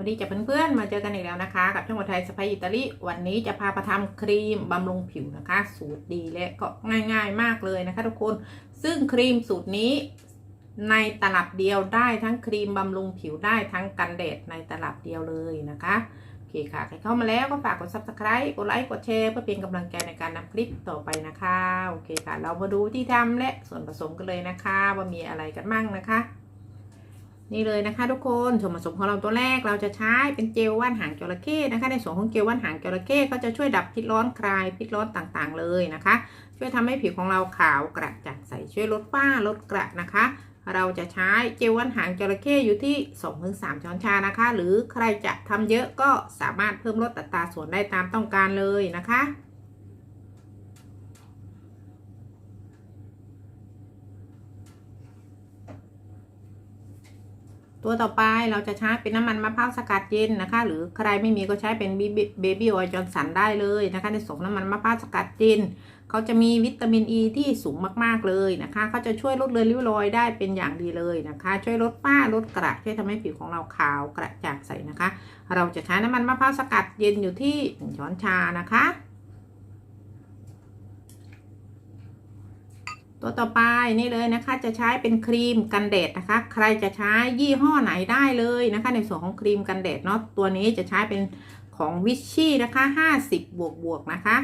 วันนี้จะเพื่อนๆมาเจอกันอีกแล้วนะคะ กับช่องวันไทยสไปอิตาลีวันนี้จะพาไปทำครีมบำรุงผิวนะคะ สูตรดีและก็ง่ายๆมากเลยนะคะทุกคนซึ่งครีมสูตรนี้ในตลับเดียวได้ทั้งครีมบำรุงผิวได้ทั้งกันแดดในตลับเดียวเลยนะคะโอเคค่ะใครเข้ามาแล้วก็ฝากกด subscribe กดไลค์กดแชร์เพื่อเป็นกำลังใจในการนำคลิปต่อไปนะคะโอเคค่ะ เรามาดูที่ทำและส่วนผสมกันเลยนะคะ ว่ามีอะไรกันบ้างนะคะ นี่เลยนะคะทุกคนส่วนผสมของเราตัวแรกเราจะใช้เป็นเจลว่านหางจระเข้นะคะ ในส่วนของเจลว่านหางจระเข้ก็จะช่วยดับพิษร้อนคลายพิษร้อนต่างๆ เลยนะคะ ช่วยทำให้ผิวของเราขาวกระจ่างใสช่วยลดฝ้าลดกระนะคะ เราจะใช้เจลว่านหางจระเข้อยู่ที่ 2-3 ช้อนชานะคะ หรือใครจะทำเยอะก็สามารถเพิ่มลดอัตราส่วนได้ตามต้องการเลยนะคะ ตัวต่อไปเราจะใช้เป็นน้ำมันมะพร้าวสกัดเย็นนะคะ หรือใครไม่มีก็ใช้เป็นเบบี้ออยล์จอร์สันได้เลยนะคะ ในส่วนน้ำมันมะพร้าวสกัดเย็นเขาจะมีวิตามินอ e ีที่สูงมากๆเลยนะคะเขาจะช่วยลดเลือนริ้วรอยได้เป็นอย่างดีเลยนะคะ ช่วยลดฝ้าลดกระช่วยทำให้ผิวของเราขาวกระจ่างใสนะคะ เราจะใช้น้ำมันมะพร้าวสกัดเย็นอยู่ที่1ช้อนชานะคะ ตัวต่อไปนี่เลยนะคะจะใช้เป็นครีมกันแดดนะคะ ใครจะใช้ยี่ห้อไหนได้เลยนะคะ ในส่วนของครีมกันแดดเนาะตัวนี้จะใช้เป็นของวิชชี่นะคะ50 บวกบวกนะคะ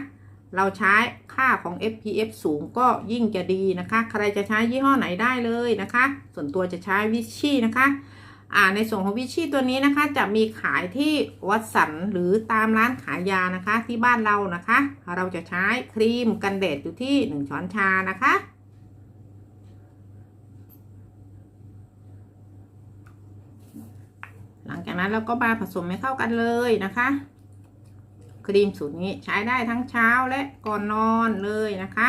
เราใช้ค่าของ SPF สูงก็ยิ่งจะดีนะคะ ใครจะใช้ยี่ห้อไหนได้เลยนะคะ ส่วนตัวจะใช้วิชชี่นะคะ่าในส่วนของวิชชี่ตัวนี้นะคะจะมีขายที่วัดสันหรือตามร้านขายยานะคะที่บ้านเรานะคะ เราจะใช้ครีมกันแดดอยู่ที่ 1 ช้อนชานะคะ หลังจากนั้นเราก็มาผสมให้เข้ากันเลยนะคะ ครีมสูตรนี้ใช้ได้ทั้งเช้าและก่อนนอนเลยนะคะ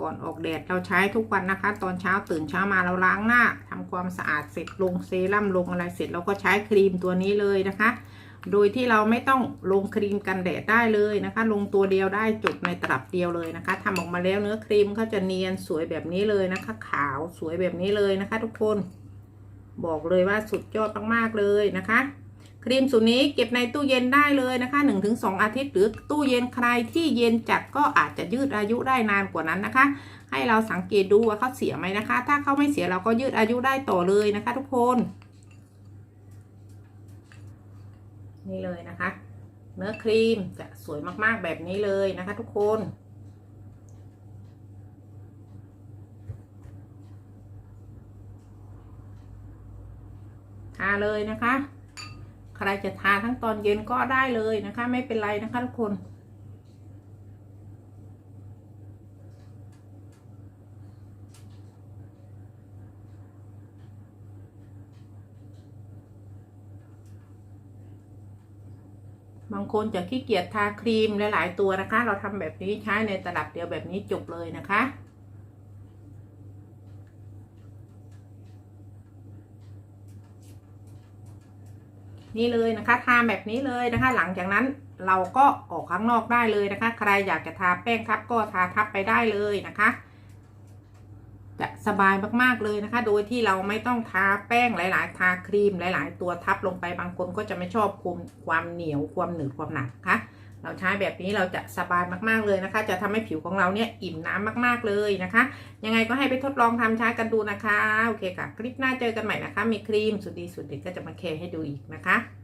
ก่อนออกแดดเราใช้ทุกวันนะคะ ตอนเช้าตื่นเช้ามาเราล้างหน้าทำความสะอาดเสร็จลงเซรั่มลงอะไรเสร็จเราก็ใช้ครีมตัวนี้เลยนะคะ โดยที่เราไม่ต้องลงครีมกันแดดได้เลยนะคะ ลงตัวเดียวได้จบในตลับเดียวเลยนะคะทำออกมาแล้วเนื้อครีมเขาจะเนียนสวยแบบนี้เลยนะคะ ขาวสวยแบบนี้เลยนะคะ ทุกคน บอกเลยว่าสุดยอดมากๆเลยนะคะ ครีมสูตรนี้เก็บในตู้เย็นได้เลยนะคะ 1-2 อาทิตย์ หรือตู้เย็นใครที่เย็นจัดก็อาจจะยืดอายุได้นานกว่านั้นนะคะ ให้เราสังเกตดูว่าเขาเสียไหมนะคะ ถ้าเขาไม่เสียเราก็ยืดอายุได้ต่อเลยนะคะ ทุกคน นี่เลยนะคะ เนื้อครีมจะสวยมากๆแบบนี้เลยนะคะ ทุกคน ทาเลยนะคะ ใครจะทาทั้งตอนเย็นก็ได้เลยนะคะ ไม่เป็นไรนะคะทุกคนบางคนจะขี้เกียจทาครีมหลาย ๆ ตัวนะคะ เราทำแบบนี้ใช้ในตลับเดียวแบบนี้จบเลยนะคะ นี่เลยนะคะทาแบบนี้เลยนะคะ หลังจากนั้นเราก็ออกข้างนอกได้เลยนะคะ ใครอยากจะทาแป้งทับก็ทาทับไปได้เลยนะคะ จะสบายมากๆเลยนะคะ โดยที่เราไม่ต้องทาแป้งหลาย ๆ ทาครีมหลาย ๆ ตัวทับลงไปบางคนก็จะไม่ชอบความความเหนียวความหนืดความหนักนะคะ เราใช้แบบนี้เราจะสบายมากๆเลยนะคะ จะทำให้ผิวของเราเนี่ยอิ่มน้ำมากๆเลยนะคะ ยังไงก็ให้ไปทดลองทำใช้กันดูนะคะ โอเคค่ะ คลิปหน้าเจอกันใหม่นะคะ มีครีมสุดดีสุดเด็ดก็จะมาแคร์ให้ดูอีกนะคะ